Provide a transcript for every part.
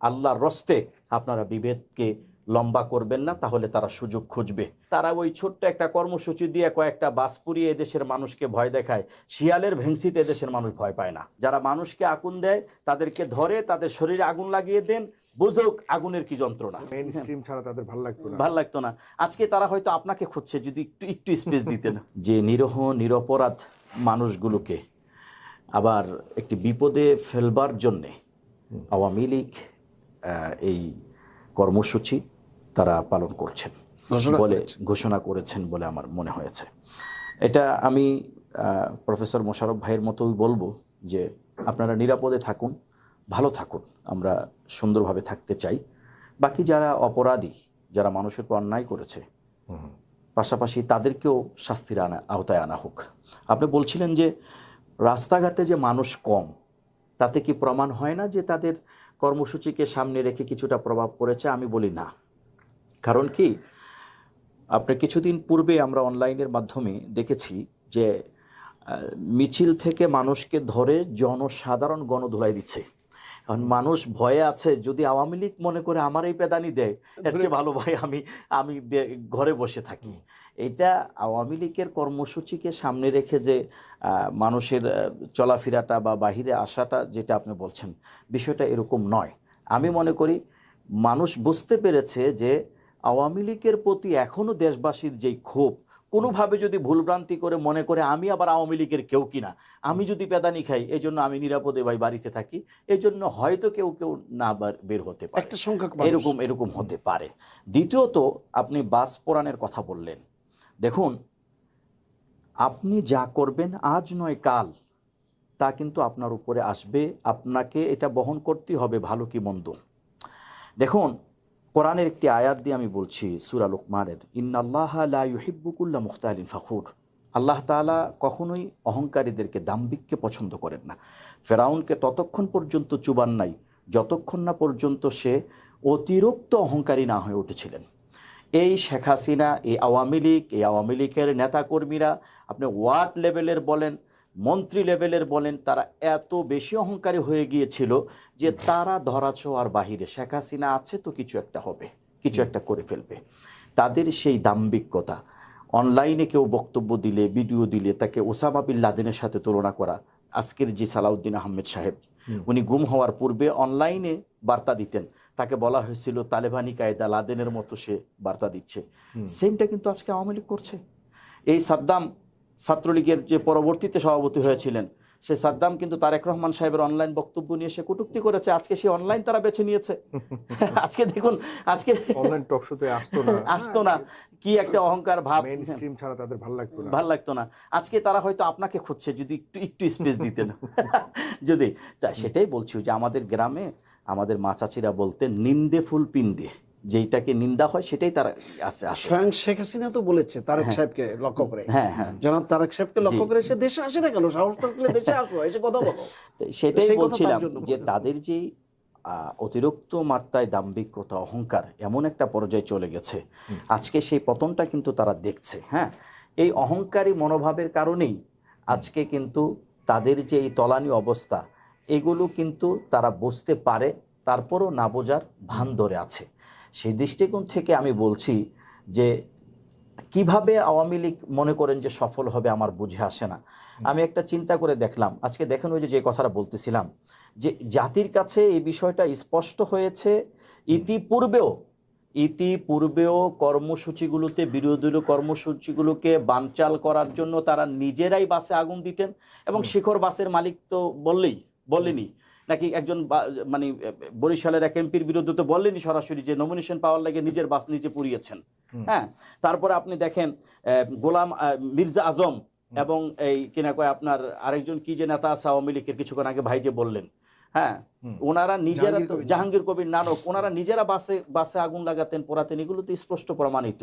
আল্লাহর রস্তে আপনারা বিভেদকে লম্বা করবেন না তাহলে তারা সুযোগ খুঁজবে। তারা ওই ছোট্ট একটা কর্মসূচি দিয়ে কয়েকটা বাস পুড়িয়ে এদেশের মানুষকে ভয় দেখায়। শিয়ালের ভেংসিতে এদেশের মানুষ ভয় পায় না। যারা মানুষকে আগুন দেয় তাদেরকে ধরে তাদের শরীরে আগুন লাগিয়ে দেন বুঝুক আগুনের কি যন্ত্রণা। মেইন স্ট্রিম ছাড়া তাদের ভালো লাগতো না। ভালো লাগতো না। আজকে তারা হয়তো আপনাকে খুঁজছে যদি একটু একটু স্পেস দিতেন। যে নিরহ নিরপরাধ মানুষগুলোকে আবার একটি বিপদে ফেলবার জন্যে আওয়ামী লীগ এই কর্মসূচি তারা পালন করছেন। বলে ঘোষণা করেছেন বলে আমার মনে হয়েছে। এটা আমি প্রফেসর মোশারফ ভাইয়ের মতোই বলব যে আপনারা নিরাপদে থাকুন ভালো থাকুন আমরা সুন্দরভাবে থাকতে চাই। বাকি যারা অপরাধী যারা মানুষের উপর অন্যায় করেছে পাশাপাশি তাদেরকেও শাস্তির আনা আওতায় আনা হোক। আপনি বলছিলেন যে রাস্তাঘাটে যে মানুষ কম তাতে কি প্রমাণ হয় না যে তাদের কর্মসূচিকে সামনে রেখে কিছুটা প্রভাব পড়েছে? আমি বলি না। কারণ কি? আপনি কিছুদিন পূর্বে আমরা অনলাইনের মাধ্যমে দেখেছি যে মিছিল থেকে মানুষকে ধরে জনসাধারণ গণধুলাই দিচ্ছে। এখন মানুষ ভয়ে আছে, যদি আওয়ামী লীগ মনে করে আমার এই পেদানি দেয়, এর চেয়ে ভালো ভাই আমি আমি ঘরে বসে থাকি। এটা আওয়ামী লীগের কর্মসূচিকে সামনে রেখে যে মানুষের চলাফেরাটা বা বাহিরে আসাটা যেটা আপনি বলছেন, বিষয়টা এরকম নয়। আমি মনে করি মানুষ বুঝতে পেরেছে যে, আওয়ামী লীগের প্রতি এখনও দেশবাসীর যেই ক্ষোভ কোনোভাবে যদি ভুলভ্রান্তি করে মনে করে আমি আবার আওয়ামী লীগের কেউ কিনা আমি যদি পেদানি খাই এই জন্য আমি নিরাপদে ভাই বাড়িতে থাকি এই জন্য হয়তো কেউ কেউ না বার- বের হতে পারে। একটা মানুষ। এরকম এরকম হতে পারে। দ্বিতীয়ত আপনি বাস পোড়ানের কথা বললেন। দেখুন আপনি যা করবেন আজ নয় কাল তা কিন্তু আপনার উপরে আসবে আপনাকে এটা বহন করতে হবে ভালো কি মন্দ। দেখুন কোরআনের একটি আয়াত দিয়ে আমি বলছি, সুরা লুকমানের, ইন্নাল্লাহ লা মুখতালিন ফাখুর। আল্লাহ তাআলা কখনোই অহংকারীদেরকে দাম্ভিককে পছন্দ করেন না। ফেরাউনকে ততক্ষণ পর্যন্ত চুবান নাই, যতক্ষণ না পর্যন্ত সে অতিরিক্ত অহংকারী না হয়ে উঠেছিলেন। এই শেখ হাসিনা, এই আওয়ামী লীগ, এই আওয়ামী লীগের নেতাকর্মীরা, আপনি ওয়ার্ড লেভেলের বলেন মন্ত্রী লেভেলের বলেন তারা এত বেশি অহংকারী হয়ে গিয়েছিল যে তারা ধরাছোঁয়ার বাহিরে শেখ হাসিনা আছে তো কিছু একটা হবে কিছু একটা করে ফেলবে। তাদের সেই দাম্ভিকতা অনলাইনে কেউ বক্তব্য দিলে ভিডিও দিলে তাকে ওসামা বিন লাদেনের সাথে তুলনা করা আজকের যে সালাউদ্দিন আহমেদ সাহেব উনি গুম হওয়ার পূর্বে অনলাইনে বার্তা দিতেন। তাকে বলা হয়েছিল তালেবানি কায়দা লাদেনের মতো সে বার্তা দিচ্ছে। সেমটা কিন্তু আজকে আওয়ামী লীগ করছে। এই সাদ্দাম ছাত্রলীগের যে পরবর্তীতে সভাপতি হয়েছিলেন সে সাদ্দাম কিন্তু তারেক রহমান সাহেবের অনলাইন বক্তব্য নিয়ে সে কটূক্তি করেছে। আজকে সে অনলাইন তারা বেছে নিয়েছে। আজকে দেখুন আজকে অনলাইন টক শোতে আসতো না। আসতো না। কি একটা অহংকার ভাব। মেইন স্ট্রিম ছাড়া তাদের ভালো লাগতো না। ভালো লাগতো না। আজকে তারা হয়তো আপনাকে খুঁজছে যদি একটু একটু স্পেস দিতেন। যদি তা সেটাই বলছি যে আমাদের গ্রামে আমাদের মা চাচিরা বলতেন নিন্দে ফুল পিন্দে। যেইটাকে নিন্দা হয় সেটাই তারা স্বয়ং শেখ হাসিনা তো বলেছে তারেক সাহেবকে লক্ষ্য করে। হ্যাঁ হ্যাঁ। জনাব তারেক সাহেবকে লক্ষ্য করে সে দেশে আসে না কেন? সাহস থাকলে দেশে আসো এসে কথা বলো। সেটাই বলছিলাম যে তাদের যে অতিরিক্ত মাত্রায় দাম্ভিকতা অহংকার এমন একটা পর্যায়ে চলে গেছে। আজকে সেই পতনটা কিন্তু তারা দেখছে হ্যাঁ? এই অহংকারী মনোভাবের কারণেই আজকে কিন্তু তাদের যে এই তলানি অবস্থা এগুলো কিন্তু তারা বুঝতে পারে তারপরও না বোঝার ভান ধরে আছে। সেই দৃষ্টিকোণ থেকে আমি বলছি যে কীভাবে আওয়ামী লীগ মনে করেন যে সফল হবে আমার বুঝে আসে না। আমি একটা চিন্তা করে দেখলাম। আজকে দেখেন ওই যে যে কথাটা বলতেছিলাম যে জাতির কাছে এই বিষয়টা স্পষ্ট হয়েছে। ইতিপূর্বেও ইতিপূর্বেও কর্মসূচিগুলোতে বিরোধী কর্মসূচিগুলোকে বানচাল করার জন্য তারা নিজেরাই বাসে আগুন দিতেন এবং শিখর বাসের মালিক তো বললেই বললেনি নাকি একজন মানে বরিশালের এক এমপির বিরুদ্ধে তো বললেনি সরাসরি যে নমিনেশন পাওয়ার লাগে নিজের বাস নিজে পুড়িয়েছেন। হ্যাঁ? তারপরে আপনি দেখেন গোলাম মির্জা আজম এবং এই কিনা কয় আপনার আরেকজন কি যে নেতা আছে আওয়ামী লীগের কিছুক্ষণ আগে ভাই যে বললেন। হ্যাঁ? ওনারা নিজেরা জাহাঙ্গীর কবির নানক ওনারা নিজেরা বাসে বাসে আগুন লাগাতেন পোড়াতেন এগুলো তো স্পষ্ট প্রমাণিত।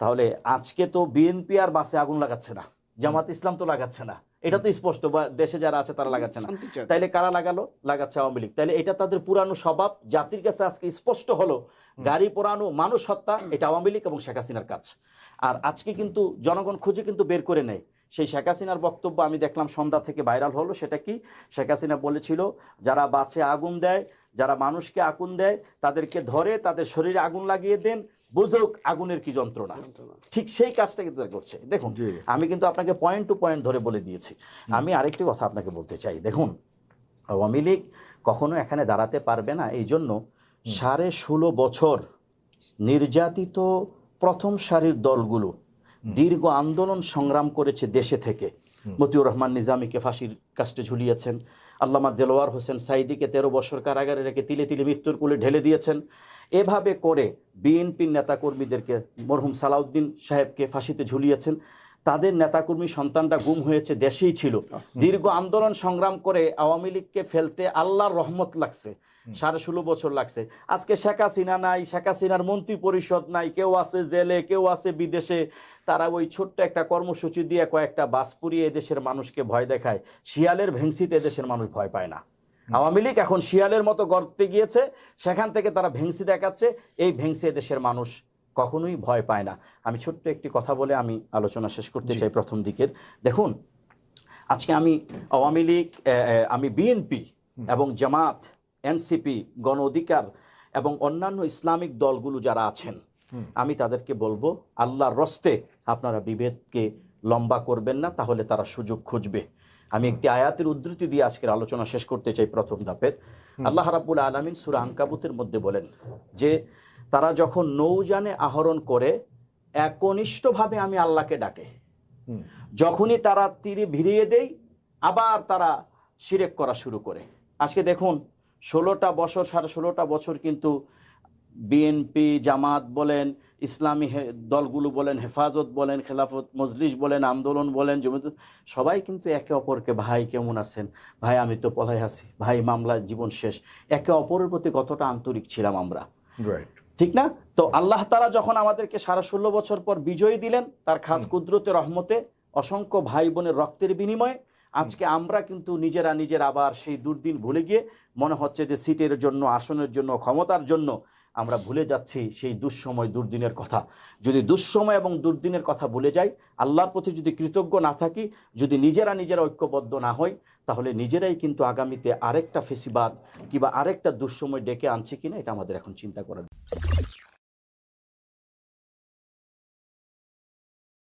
তাহলে আজকে তো বিএনপি আর বাসে আগুন লাগাচ্ছে না জামাত ইসলাম তো লাগাচ্ছে না। এটা তো স্পষ্ট বা দেশে যারা আছে তারা লাগাচ্ছে না। তাইলে কারা লাগালো? লাগাচ্ছে আওয়ামী লীগ। তাইলে এটা তাদের পুরানো স্বভাব জাতির কাছে আজকে স্পষ্ট হলো গাড়ি পোড়ানো মানুষ হত্যা এটা আওয়ামী লীগ এবং শেখ হাসিনার কাজ। আর আজকে কিন্তু জনগণ খুঁজে কিন্তু বের করে নেয়। সেই শেখ হাসিনার বক্তব্য আমি দেখলাম সন্ধ্যা থেকে ভাইরাল হলো সেটা কি? শেখ হাসিনা বলেছিল যারা বাঁচে আগুন দেয় যারা মানুষকে আগুন দেয় তাদেরকে ধরে তাদের শরীরে আগুন লাগিয়ে দেন বুঝুক আগুনের কি যন্ত্রণা। ঠিক সেই কাজটা কিন্তু করছে। দেখুন। আমি কিন্তু আপনাকে পয়েন্ট টু পয়েন্ট ধরে বলে দিয়েছি। আমি আরেকটি কথা আপনাকে বলতে চাই। দেখুন আওয়ামী লীগ কখনো এখানে দাঁড়াতে পারবে না। এই জন্য সাড়ে ষোলো বছর নির্যাতিত প্রথম সারির দলগুলো দীর্ঘ আন্দোলন সংগ্রাম করেছে দেশে থেকে। মতিউর রহমান নিজামীকে ফাঁসির কাস্টে ঝুলিয়েছেন। আল্লামা দেলোয়ার হোসেন সাইদিকে তেরো বছর কারাগারে রেখে তিলে তিলে মৃত্যুর কুলে ঢেলে দিয়েছেন। এভাবে করে বিএনপির নেতাকর্মীদেরকে মরহুম সালাউদ্দিন সাহেবকে ফাঁসিতে ঝুলিয়েছেন। তাদের নেতাকর্মী সন্তানটা গুম হয়েছে দেশেই ছিল। দীর্ঘ আন্দোলন সংগ্রাম করে আওয়ামী লীগকে ফেলতে আল্লাহর রহমত লাগছে। সাড়ে ষোলো বছর লাগছে। আজকে শেখ হাসিনা নাই শেখ হাসিনার মন্ত্রী পরিষদ নাই কেউ আছে জেলে কেউ আছে বিদেশে। তারা ওই ছোট্ট একটা কর্মসূচি দিয়ে কয়েকটা বাস পুড়িয়ে এদেশের মানুষকে ভয় দেখায়। শিয়ালের ভেংসিতে এদেশের মানুষ ভয় পায় না। আওয়ামী লীগ এখন শিয়ালের মতো গর্তে গিয়েছে সেখান থেকে তারা ভেংসি দেখাচ্ছে। এই ভেংসি এদেশের মানুষ কখনোই ভয় পায় না। আমি ছোট্ট একটি কথা বলে আমি আলোচনা শেষ করতে চাই প্রথম দিকের। দেখুন আজকে আমি আওয়ামী লীগ আমি বিএনপি এবং জামাত এনসিপি গণ অধিকার এবং অন্যান্য ইসলামিক দলগুলো যারা আছেন আমি তাদেরকে বলব আল্লাহর রস্তে আপনারা বিভেদকে লম্বা করবেন না তাহলে তারা সুযোগ খুঁজবে। আমি একটি আয়াতের উদ্ধৃতি দিয়ে আজকের আলোচনা শেষ করতে চাই প্রথম ধাপের। আল্লাহ রাব্বুল আলামিন সূরা আনকাবুতের মধ্যে বলেন যে তারা যখন নৌযানে আহরণ করে একনিষ্ঠভাবে আমি আল্লাহকে ডাকে। যখনই তারা তীরে ভিড়িয়ে দেই আবার তারা শিরেক করা শুরু করে। আজকে দেখুন ষোলোটা বছর সাড়ে ষোলোটা বছর কিন্তু বিএনপি জামাত বলেন ইসলামী দলগুলো বলেন হেফাজত বলেন খেলাফত মজলিস বলেন আন্দোলন বলেন জমিত সবাই কিন্তু একে অপরকে ভাই কেমন আছেন? ভাই আমি তো পলাই আছি। ভাই মামলার জীবন শেষ। একে অপরের প্রতি কতটা আন্তরিক ছিলাম আমরা। রাইট ঠিক না? তো আল্লাহ তারা যখন আমাদেরকে সারা ষোলো বছর পর বিজয়ী দিলেন তার খাস কুদরতে রহমতে অসংখ্য ভাই বোনের রক্তের বিনিময়ে আজকে আমরা কিন্তু নিজেরা নিজের আবার সেই দুর্দিন ভুলে গিয়ে মনে হচ্ছে যে সিটের জন্য আসনের জন্য ক্ষমতার জন্য আমরা ভুলে যাচ্ছি সেই দুঃসময় দুর্দিনের কথা। যদি দুঃসময় এবং দুর্দিনের কথা ভুলে যাই, আল্লাহর প্রতি যদি কৃতজ্ঞ না থাকি, যদি নিজেরা নিজেরা ঐক্যবদ্ধ না হই, তাহলে নিজেরাই কিন্তু আগামীতে আরেকটা ফেসিবাদ কিংবা আরেকটা দুঃসময় ডেকে আনছে কিনা, এটা আমাদের এখন চিন্তা করার